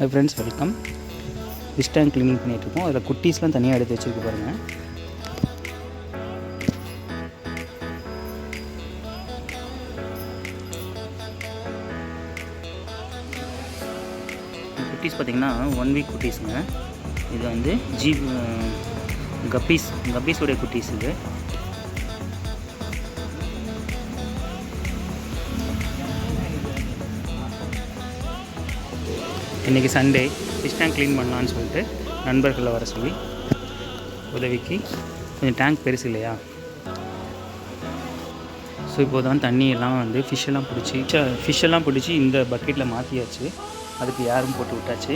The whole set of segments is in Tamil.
Hi friends welcome fish tank cleaning பண்ணிகிட்ருக்கோம் அதில் குட்டீஸ்லாம் தனியாக எடுத்து வச்சுருக்கு பாருங்கள் குட்டீஸ் பார்த்திங்கன்னா ஒன் வீக் குட்டீஸுங்க. இது வந்து ஜீப் கப்பீஸ். கப்பீஸோடைய குட்டீஸ் இது. இன்றைக்கி சண்டே ஃபிஷ் டேங்க் க்ளீன் பண்ணலான்னு சொல்லிட்டு நண்பர்களை வர சொல்லி உதவிக்கு கொஞ்சம் டேங்க் பெருசு இல்லையா? ஸோ இப்போ தான் தண்ணியெல்லாம் வந்து ஃபிஷ்ஷெல்லாம் பிடிச்சி ஃபிஷ்ஷெல்லாம் பிடிச்சி இந்த பக்கெட்டில் மாற்றியாச்சு அதுக்கு யாரும் போட்டு விட்டாச்சு.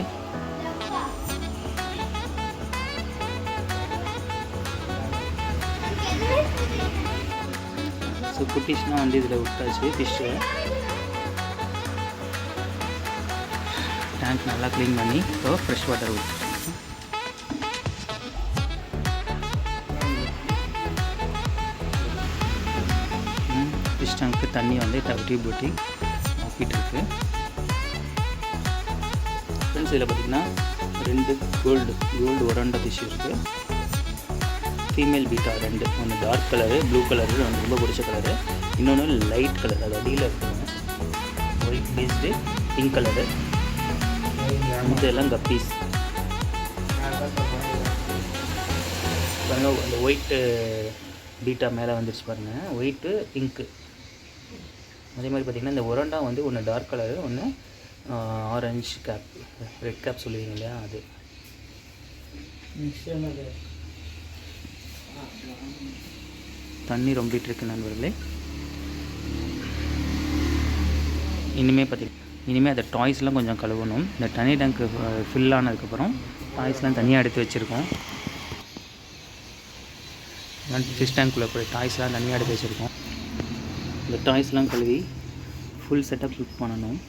ஸோ குட்டிஸ்லாம் வந்து இதில் விட்டாச்சு ஃபிஷ்ஷை டேங்க் நல்லா க்ளீன் பண்ணி இப்போ ஃப்ரெஷ் வாட்டர் ஊற்றி ஃபிஷ் டேங்க்கு தண்ணி வந்து டபுட்டி பூட்டி ஆக்கிட்டு இருக்கு. ஃப்ரெண்ட்ஸ் இதில் பார்த்தீங்கன்னா ரெண்டு கோல்டு கோல்டு ஒரண்ட ஃபிஷ் இருக்குது ஃபீமேல் பீட்டா ரெண்டு ஒன்று டார்க் கலரு ப்ளூ கலரு எனக்கு ரொம்ப பிடிச்ச கலரு இன்னொன்று லைட் கலர் அது அடியில் இருக்குங்க ஒயிட் பேஸ்டு பிங்க் கலரு இதெல்லாம் கப்பீஸ் பாருங்கள் அந்த ஒயிட்டு பீட்டா மேலே வந்துருச்சு பாருங்கள் ஒயிட்டு பிங்க்கு அதே மாதிரி பார்த்திங்கன்னா இந்த ஒரண்டா வந்து ஒன்று டார்க் கலரு ஒன்று ஆரஞ்சு கேப் ரெட் கேப் சொல்லுவீங்க இல்லையா அது. தண்ணி ரொம்பிட்டு இருக்கு நண்பர்களே. இனிமேல் பார்த்திங்க இனிமேல் அந்த டாய்ஸ்லாம் கொஞ்சம் கழுவணும். இந்த தனி டேங்க்கு ஃபில் ஆனதுக்கப்புறம் டாய்ஸ்லாம் தனியாக எடுத்து வச்சுருக்கோம். ஃபிஷ் டேங்க்குள்ளே போய் டாய்ஸ்லாம் தனியாக எடுத்து வச்சுருக்கோம். இந்த டாய்ஸ்லாம் கழுவி ஃபுல் செட்டப் ஷூட் பண்ணணும்.